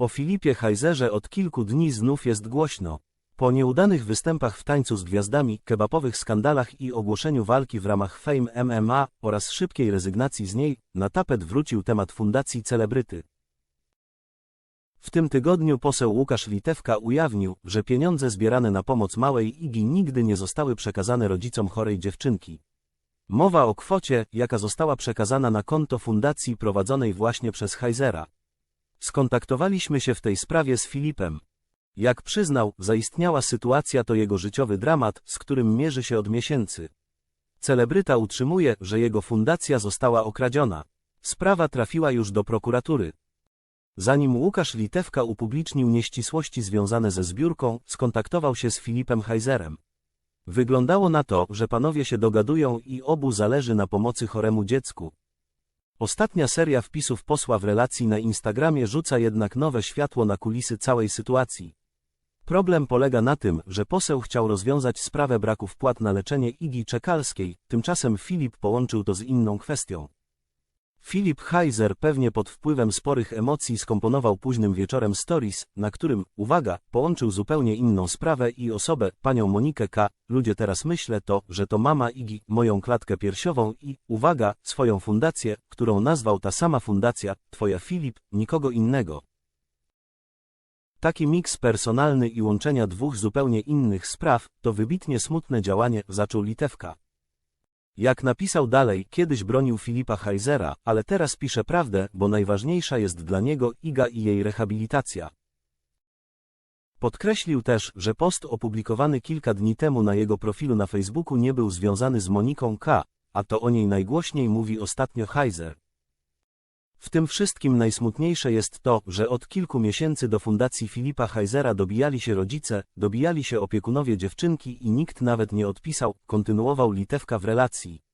O Filipie Heizerze od kilku dni znów jest głośno. Po nieudanych występach w tańcu z gwiazdami, kebapowych skandalach i ogłoszeniu walki w ramach Fame MMA oraz szybkiej rezygnacji z niej, na tapet wrócił temat fundacji celebryty. W tym tygodniu poseł Łukasz Litewka ujawnił, że pieniądze zbierane na pomoc małej Igi nigdy nie zostały przekazane rodzicom chorej dziewczynki. Mowa o kwocie, jaka została przekazana na konto fundacji prowadzonej właśnie przez Heizera. Skontaktowaliśmy się w tej sprawie z Filipem. Jak przyznał, zaistniała sytuacja to jego życiowy dramat, z którym mierzy się od miesięcy. Celebryta utrzymuje, że jego fundacja została okradziona. Sprawa trafiła już do prokuratury. Zanim Łukasz Litewka upublicznił nieścisłości związane ze zbiórką, skontaktował się z Filipem Heizerem. Wyglądało na to, że panowie się dogadują i obu zależy na pomocy choremu dziecku. Ostatnia seria wpisów posła w relacji na Instagramie rzuca jednak nowe światło na kulisy całej sytuacji. Problem polega na tym, że poseł chciał rozwiązać sprawę braku wpłat na leczenie Igi Czekalskiej, tymczasem Filip połączył to z inną kwestią. Filip Heiser pewnie pod wpływem sporych emocji skomponował późnym wieczorem stories, na którym, uwaga, połączył zupełnie inną sprawę i osobę, panią Monikę K. Ludzie teraz myślę to, że to mama Igi, moją klatkę piersiową i, uwaga, swoją fundację, którą nazwał ta sama fundacja, twoja Filip, nikogo innego. Taki miks personalny i łączenia dwóch zupełnie innych spraw, to wybitnie smutne działanie, zaczął Litewka. Jak napisał dalej, kiedyś bronił Filipa Heizera, ale teraz pisze prawdę, bo najważniejsza jest dla niego Iga i jej rehabilitacja. Podkreślił też, że post opublikowany kilka dni temu na jego profilu na Facebooku nie był związany z Moniką K., a to o niej najgłośniej mówi ostatnio Heiser. W tym wszystkim najsmutniejsze jest to, że od kilku miesięcy do fundacji Filipa Heizera dobijali się rodzice, dobijali się opiekunowie dziewczynki i nikt nawet nie odpisał, kontynuował Litewka w relacji.